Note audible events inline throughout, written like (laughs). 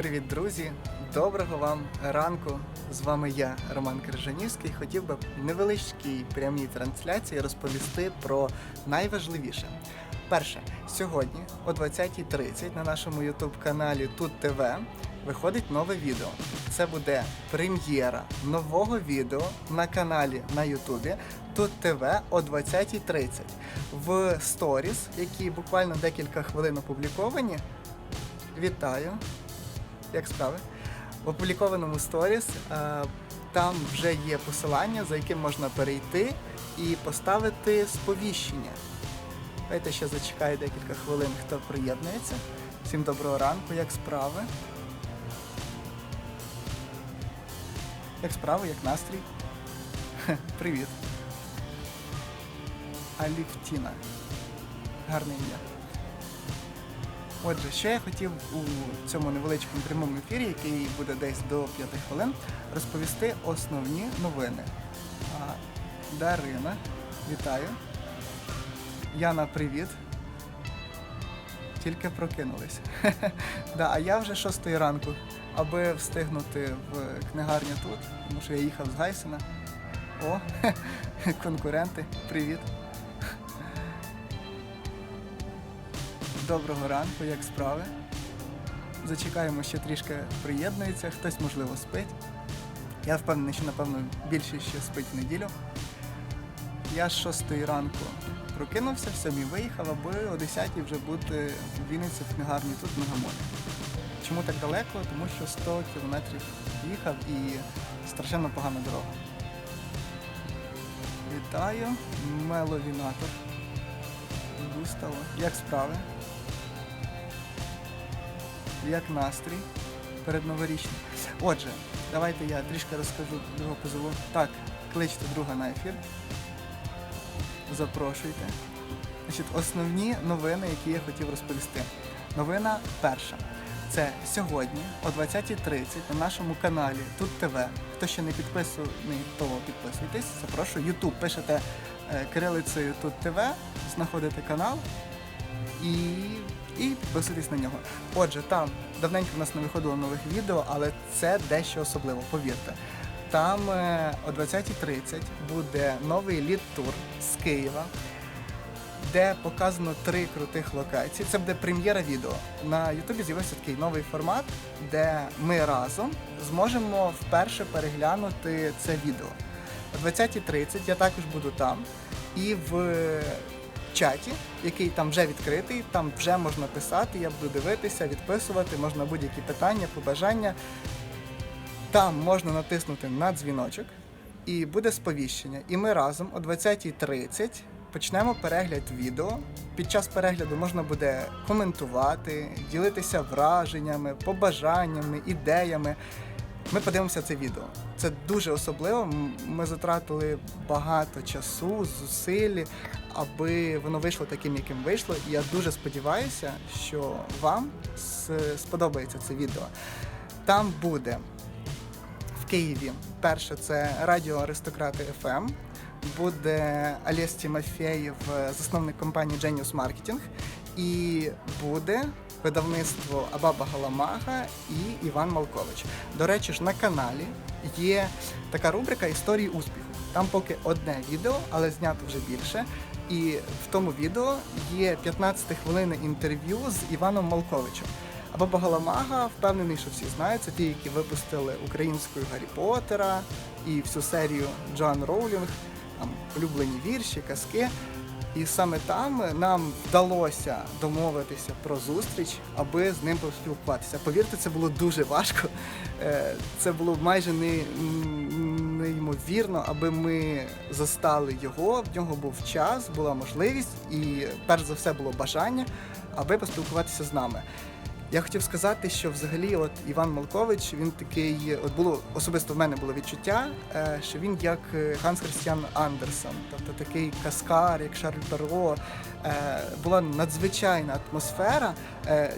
Привіт, друзі! Доброго вам ранку! З вами я, Роман Крижанівський. Хотів би в невеличкій прямій трансляції розповісти про найважливіше. Перше, сьогодні о 20.30 на нашому youtube каналі Тут ТВ виходить нове відео. Це буде прем'єра нового відео на каналі на Ютубі Тут ТВ о 20.30 в сторіс, які буквально декілька хвилин опубліковані. Вітаю! Як справи? В опублікованому сторіс е, там вже є посилання, за яким можна перейти і поставити сповіщення. Давайте ще зачекаю декілька хвилин, хто приєднується. Всім доброго ранку, як справи? Як справи, як настрій? Привіт. Аліфтіна. Гарне ім'я. Отже, що я хотів у цьому невеличкому прямому ефірі, який буде десь до 5 хвилин, розповісти основні новини. Дарина, вітаю. Яна, привіт. Тільки прокинулись. (laughs) а я вже 6 ранку, аби встигнути в книгарню тут, тому що я їхав з Гайсена. О, (laughs) конкуренти, привіт. Доброго ранку, як справи? Зачекаємо, ще трішки приєднується, хтось, можливо, спить. Я впевнений, що, напевно, більшість ще спить в неділю. Я з 6 ранку прокинувся, в 7 виїхав, аби о 10 вже бути в Вінниці в книгарні тут в Мегамолі. Чому так далеко? Тому що 100 кілометрів їхав і страшенно погана дорога. Вітаю, меловінатор. Густаво. Як справи? Як настрій передноворічний? Отже, давайте я трішки розкажу другого позову. Так, кличте друга на ефір. Запрошуйте. Значить, основні новини, які я хотів розповісти. Новина перша. Це сьогодні о 20.30 на нашому каналі Тут ТВ. Хто ще не підписаний, то підписуйтесь. Запрошую. Ютуб пишете е, кирилицею Тут ТВ, знаходите канал і, і підписуйтесь на нього. Отже, там давненько в нас не виходило нових відео, але це дещо особливо, повірте. Там е, о 20.30 буде новий лід-тур з Києва, де показано три крутих локації. Це буде прем'єра відео. На Ютубі з'явився такий новий формат, де ми разом зможемо вперше переглянути це відео. О 20.30 я також буду там. І в чаті, який там вже відкритий, там вже можна писати, я буду дивитися, відписувати, можна будь-які питання, побажання. Там можна натиснути на дзвіночок і буде сповіщення. І ми разом о 20.30 почнемо перегляд відео. Під час перегляду можна буде коментувати, ділитися враженнями, побажаннями, ідеями. Ми подивимося це відео. Це дуже особливо. Ми затратили багато часу, зусиль, аби воно вийшло таким, яким вийшло. І я дуже сподіваюся, що вам сподобається це відео. Там буде в Києві. Перше це радіо Аристократи FM. Буде Олесь Тімофєєв, е, засновник компанії Genius Marketing. І буде видавництво Абаба Галамага і Іван Малкович. До речі ж, на каналі є така рубрика Історії успіху. Там поки одне відео, але знято вже більше. І в тому відео є 15 хвилин інтерв'ю з Іваном Малковичем. Або Багаламага, впевнений, що всі знають, це ті, які випустили українською Гаррі Поттера і всю серію Джоан Роулінг, там улюблені вірші, казки. І саме там нам вдалося домовитися про зустріч, аби з ним поспілкуватися. Повірте, це було дуже важко. Е, Це було майже не, неймовірно, аби ми застали його. В нього був час, була можливість, і перш за все було бажання, аби поспілкуватися з нами. Я хотів сказати, що взагалі, от Іван Малкович, він такий, от було особисто в мене було відчуття, е, що він як е, Ганс Христіан Андерсон, тобто такий каскар, як Шарль Перо. Е, Була надзвичайна атмосфера.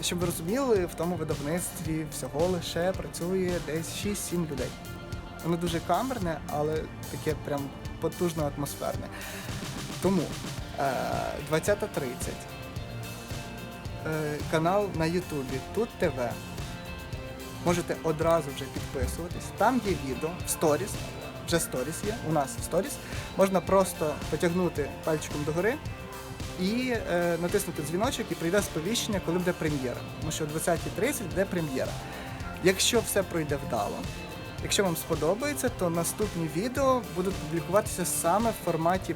Щоб ви розуміли, в тому видавництві всього лише працює десь 6-7 людей. Воно дуже камерне, але таке прям потужно атмосферне. Тому е, 20.30 е, канал на Ютубі Тут ТВ. можете одразу вже підписуватись. Там є відео в сторіс, вже сторіс є, у нас сторіс. Можна просто потягнути пальчиком догори і е, натиснути дзвіночок, і прийде сповіщення, коли буде прем'єра. Тому що о 20.30 буде прем'єра. Якщо все пройде вдало, якщо вам сподобається, то наступні відео будуть публікуватися саме в форматі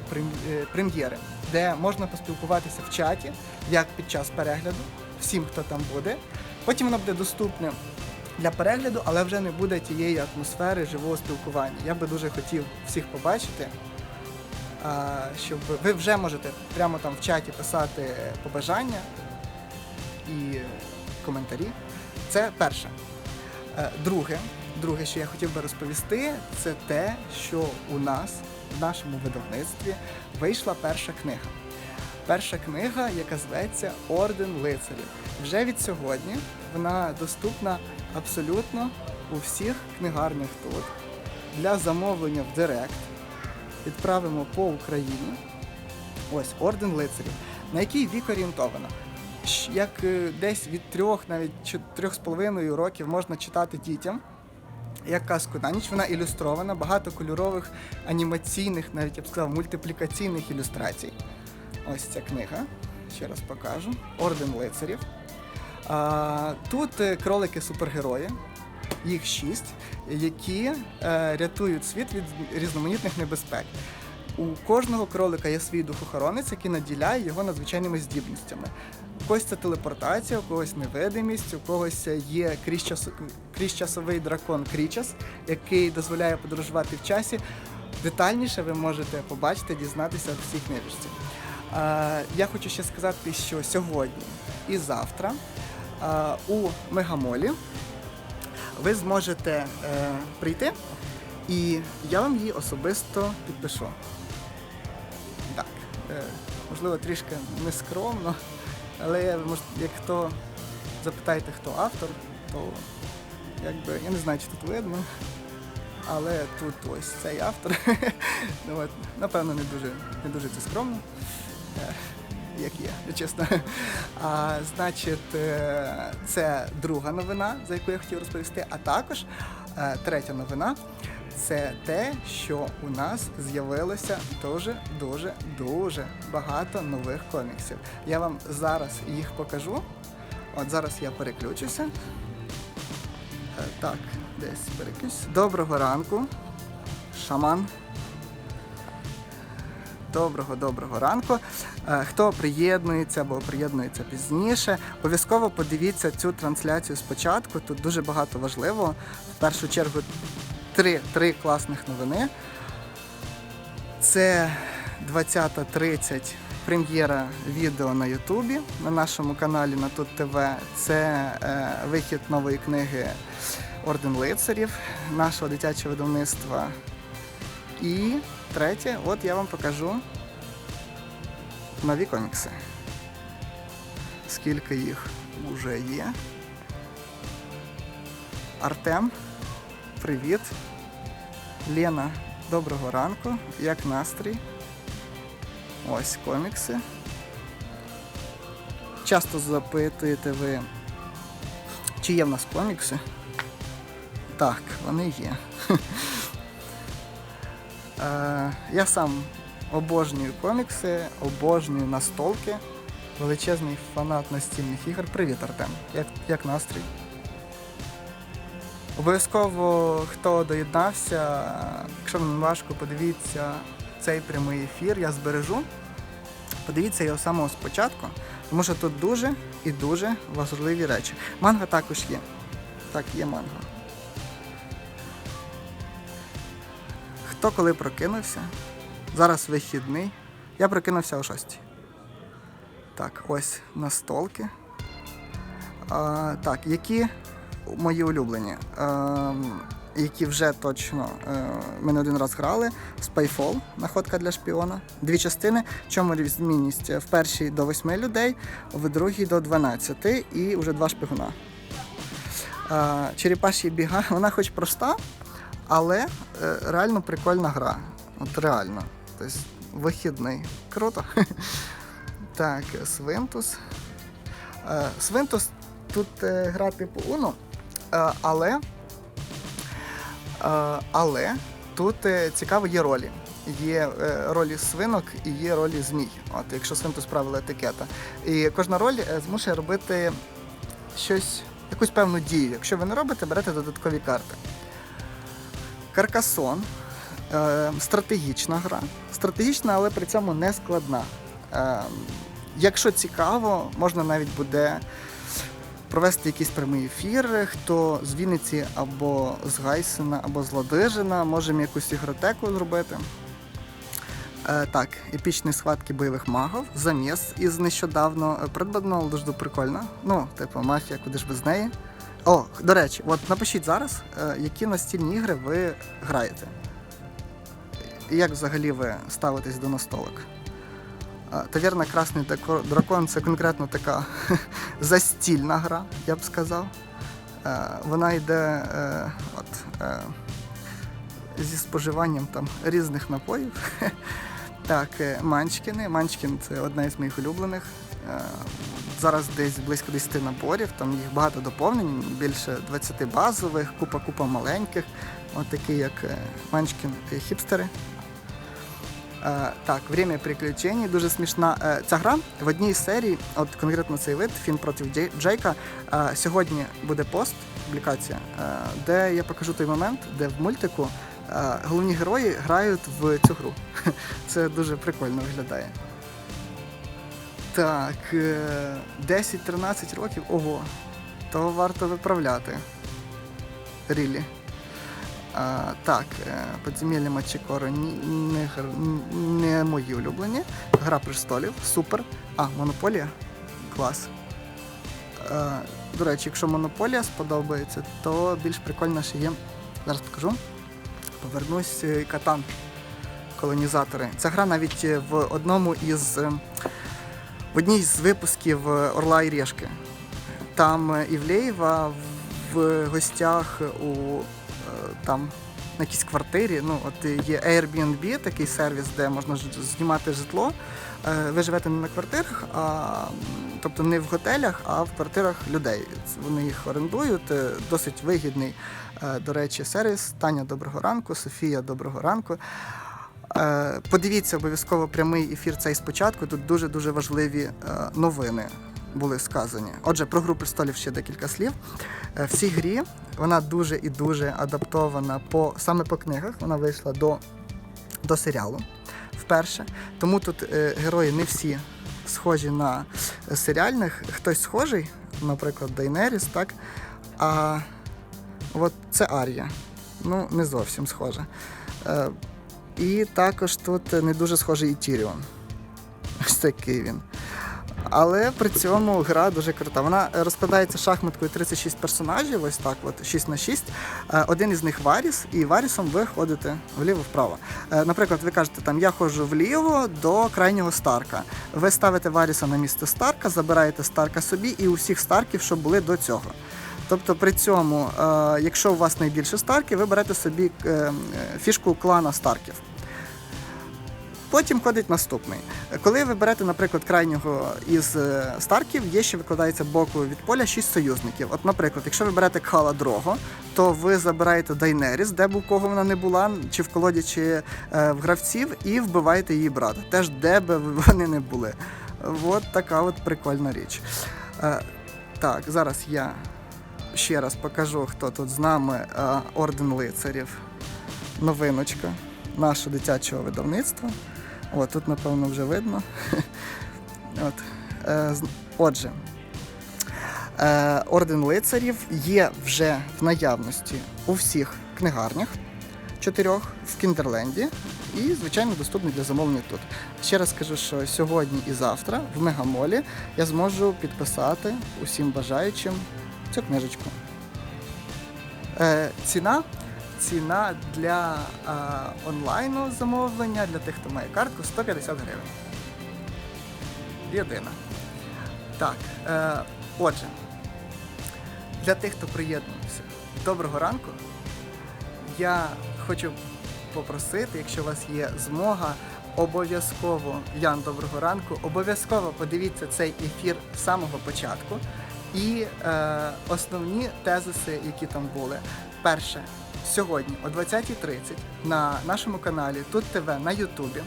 е, прем'єри, де можна поспілкуватися в чаті, як під час перегляду, всім, хто там буде. Потім воно буде доступне для перегляду, але вже не буде тієї атмосфери живого спілкування. Я би дуже хотів всіх побачити, щоб ви вже можете прямо там в чаті писати побажання і коментарі. Це перше. Е, Друге, друге, що я хотів би розповісти, це те, що у нас в нашому видавництві вийшла перша книга. Перша книга, яка зветься Орден лицарів. Вже від сьогодні вона доступна абсолютно у всіх книгарнях тут. Для замовлення в Директ відправимо по Україні. Ось Орден лицарів. На який вік орієнтовано? Як е, десь від трьох, навіть трьох з половиною років можна читати дітям. Як казку на ніч, вона ілюстрована, багато кольорових анімаційних, навіть я б сказав, мультиплікаційних ілюстрацій. Ось ця книга. Ще раз покажу. Орден лицарів. Тут е, кролики-супергерої, їх шість, які е, рятують світ від різноманітних небезпек. У кожного кролика є свій духохоронець, який наділяє його надзвичайними здібностями. Когось це телепортація, у когось невидимість, у когось є крізь крізьчасовий дракон Крічас, який дозволяє подорожувати в часі. Детальніше ви можете побачити, дізнатися в цій книжечці. Е, Я хочу ще сказати, що сьогодні і завтра у Мегамолі ви зможете е, прийти, і я вам її особисто підпишу. Так, е, можливо, трішки нескромно, але мож- як хто запитаєте, хто автор, то якби я не знаю, чи тут видно. Але тут ось цей автор. (laughs) ну, от, напевно, не дуже, не дуже це скромно. Е, Як є, чесно. А, значить, е, це друга новина, за яку я хотів розповісти. А також е, третя новина це те, що у нас з'явилося дуже, дуже, дуже багато нових коміксів. Я вам зараз їх покажу. От зараз я переключуся. Е, Так, десь переключуся. Доброго ранку, шаман. Доброго, доброго ранку. Е, Хто приєднується або приєднується пізніше, обов'язково подивіться цю трансляцію спочатку. Тут дуже багато важливого. В першу чергу три, три класних новини. Це 20.30 прем'єра відео на Ютубі на нашому каналі на Тут ТВ. Це е, вихід нової книги Орден лицарів нашого дитячого видавництва. І третє, от я вам покажу нові комікси. Скільки їх вже є. Артем, привіт. Лена, доброго ранку. Як настрій? Ось комікси. Часто запитуєте ви, чи є в нас комікси? Так, вони є. (laughs) Е, Я сам обожнюю комікси, обожнюю настолки. Величезний фанат настільних ігор. Привіт, Артем. Як, як настрій? Обов'язково, хто доєднався, якщо вам важко, подивіться цей прямий ефір, я збережу. Подивіться його самого спочатку, тому що тут дуже і дуже важливі речі. Манга також є. Так, є манга. Хто коли прокинувся? Зараз вихідний. Я прокинувся о 6. Так, ось настолки. А, так, які мої улюблені? Ем, які вже точно е, ми не один раз грали. Spyfall, находка для шпіона. Дві частини. Чому відмінність? В першій до 8 людей, в другій до 12 і вже два шпигуна. Е, Черепаші біга, (laughs) вона хоч проста, але е, реально прикольна гра. От реально. Тобто вихідний. Круто. (laughs) Так, Свинтус. Е, Свинтус тут е, гра типу Uno, Е, але, е, але тут е, цікаво є ролі. Є е, ролі свинок і є ролі змій. От, якщо свинту справили етикета. І кожна роль е, змушує робити щось, якусь певну дію. Якщо ви не робите, берете додаткові карти. Каркасон е, стратегічна гра. Стратегічна, але при цьому не складна. Е, якщо цікаво, можна навіть буде провести якийсь прямий ефір. Хто з Вінниці або з Гайсена, або з Ладижина, можемо якусь ігротеку зробити. Е, так, епічні схватки бойових магів, заміс із нещодавно е, придбано, але дуже прикольно. Ну, типу, мафія, куди ж без неї. О, до речі, от напишіть зараз, е, які настільні ігри ви граєте. Як взагалі ви ставитесь до настолок? Таверна Красний Дракон це конкретно така (laughs) застільна гра, я б сказав. Е, Вона йде е, от, е, зі споживанням там різних напоїв. (laughs) Так, Манчкіни. Манчкін це одна із моїх улюблених. Зараз десь близько 10 наборів, там їх багато доповнень, більше 20 базових, купа-купа маленьких, от такі як е, так, Время приключень дуже смішна. Е, ця гра в одній з серій, от конкретно цей вид, Фін проти Джейка. Е, сьогодні буде пост, публікація, е, де я покажу той момент, де в мультику е, головні герої грають в цю гру. (laughs) Це дуже прикольно виглядає. Так, е, 10-13 років, ого, то варто виправляти. Рілі. А, так, е, подземелля Мачикоро не, не мої улюблені. Гра престолів, супер. А, Монополія? Клас. Е, до речі, якщо Монополія сподобається, то більш прикольно ще є. Зараз покажу. Повернусь е, Катан. Колонізатори. Ця гра навіть в одному із. В одній з випусків Орла і Решки. Там Івлеєва в гостях у там на якійсь квартирі. Ну, от є Airbnb, такий сервіс, де можна знімати житло. Е, Ви живете не на квартирах, а тобто не в готелях, а в квартирах людей. Вони їх орендують. Е, Досить вигідний, е, до речі, сервіс. Таня, доброго ранку, Софія, доброго ранку. Подивіться обов'язково прямий ефір цей спочатку. Тут дуже дуже важливі новини були сказані. Отже, про гру престолів ще декілька слів. Е, В цій грі вона дуже і дуже адаптована по саме по книгах. Вона вийшла до, до серіалу вперше. Тому тут е, герої не всі схожі на е, серіальних. Хтось схожий, наприклад, Дейнеріс, так? А от це Арія. Ну, не зовсім схожа. Е, і також тут не дуже схожий і Тіріон. Ось такий він. Але при цьому гра дуже крута. Вона е, розкладається шахматкою 36 персонажів, ось так, от 6 на 6. Е, Один із них Варіс, і Варісом ви ходите вліво-вправо. Е, Наприклад, ви кажете, там я ходжу вліво до крайнього Старка. Ви ставите Варіса на місце Старка, забираєте Старка собі і усіх Старків, що були до цього. Тобто при цьому, якщо у вас найбільше Старків, ви берете собі фішку клана Старків. Потім ходить наступний. Коли ви берете, наприклад, крайнього із е, Старків, є ще викладається боку від поля 6 союзників. От, наприклад, якщо ви берете Кала Дрого, то ви забираєте Дайнеріс, де б у кого вона не була, чи в колоді, чи е, в гравців, і вбиваєте її брата. Теж де би вони не були. От така от прикольна річ. Е, так, зараз я ще раз покажу, хто тут з нами. Орден лицарів. Новиночка нашого дитячого видавництва. О, тут, напевно, вже видно. (laughs) От. Е, Отже, е, Орден лицарів є вже в наявності у всіх книгарнях, чотирьох в Кіндерленді і, звичайно, доступний для замовлення тут. Ще раз скажу, що сьогодні і завтра в Мегамолі я зможу підписати усім бажаючим цю книжечку. Е, ціна ціна для е, онлайну замовлення для тих, хто має картку 150 гривень. Єдина. Так, е, отже, для тих, хто приєднувався, доброго ранку. Я хочу попросити, якщо у вас є змога, обов'язково, Ян, доброго ранку, обов'язково подивіться цей ефір з самого початку. І е, основні тезиси, які там були. Перше, сьогодні о 20.30 на нашому каналі Тут ТВ на Ютубі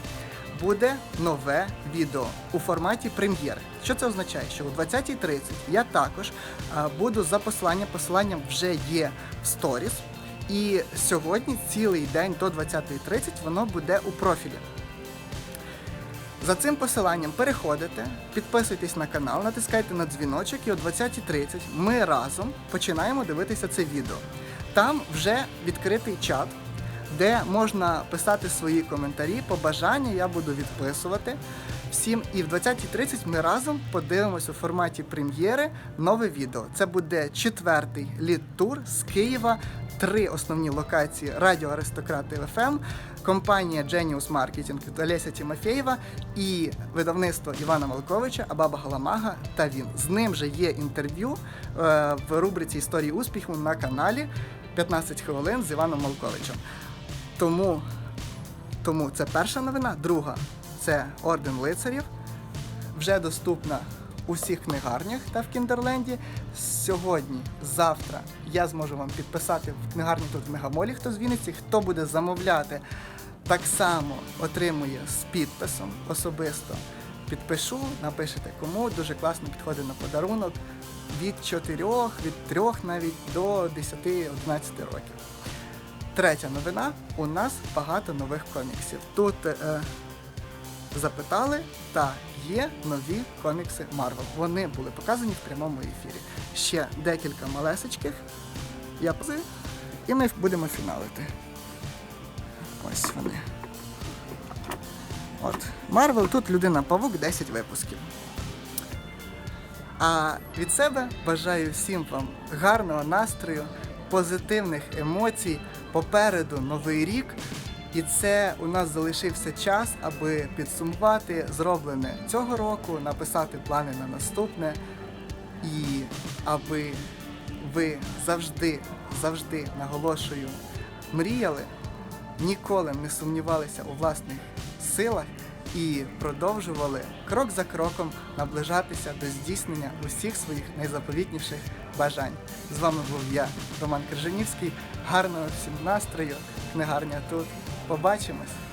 буде нове відео у форматі прем'єри. Що це означає? Що о 20.30 я також е, буду за посиланням. Посилання вже є в сторіс. І сьогодні цілий день до 20.30 воно буде у профілі. За цим посиланням переходите, підписуйтесь на канал, натискайте на дзвіночок і о 20.30 ми разом починаємо дивитися це відео. Там вже відкритий чат, де можна писати свої коментарі, побажання, я буду відписувати всім. І в 20.30 ми разом подивимося у форматі прем'єри нове відео. Це буде четвертий лід-тур з Києва. Три основні локації Радіо Аристократи ФМ, компанія Genius Marketing від Олеся Тімофєєва і видавництво Івана Малковича, Абаба Галамага та він. З ним же є інтерв'ю е, в рубриці Історії успіху на каналі 15 хвилин з Іваном Малковичем. Тому, тому це перша новина. Друга це Орден лицарів. Вже доступна у всіх книгарнях та в Кіндерленді. Сьогодні, завтра я зможу вам підписати в книгарні тут в Мегамолі, хто з Вінниці, хто буде замовляти, так само отримує з підписом особисто. Підпишу, напишете кому, дуже класно підходить на подарунок від 4, від 3 навіть до 10-11 років. Третя новина. У нас багато нових коміксів. Тут е, запитали, та є нові комікси Марвел. Вони були показані в прямому ефірі. Ще декілька малесечких. Я пози, і ми будемо фіналити. Ось вони. От. Марвел тут людина павук 10 випусків. А від себе бажаю всім вам гарного настрою, позитивних емоцій. Попереду новий рік. І це у нас залишився час, аби підсумувати зроблене цього року, написати плани на наступне, і аби ви завжди, завжди наголошую, мріяли, ніколи не сумнівалися у власних силах і продовжували крок за кроком наближатися до здійснення усіх своїх найзаповітніших бажань. З вами був я, Роман Крижанівський. Гарного всім настрою, книгарня тут. Побачимось!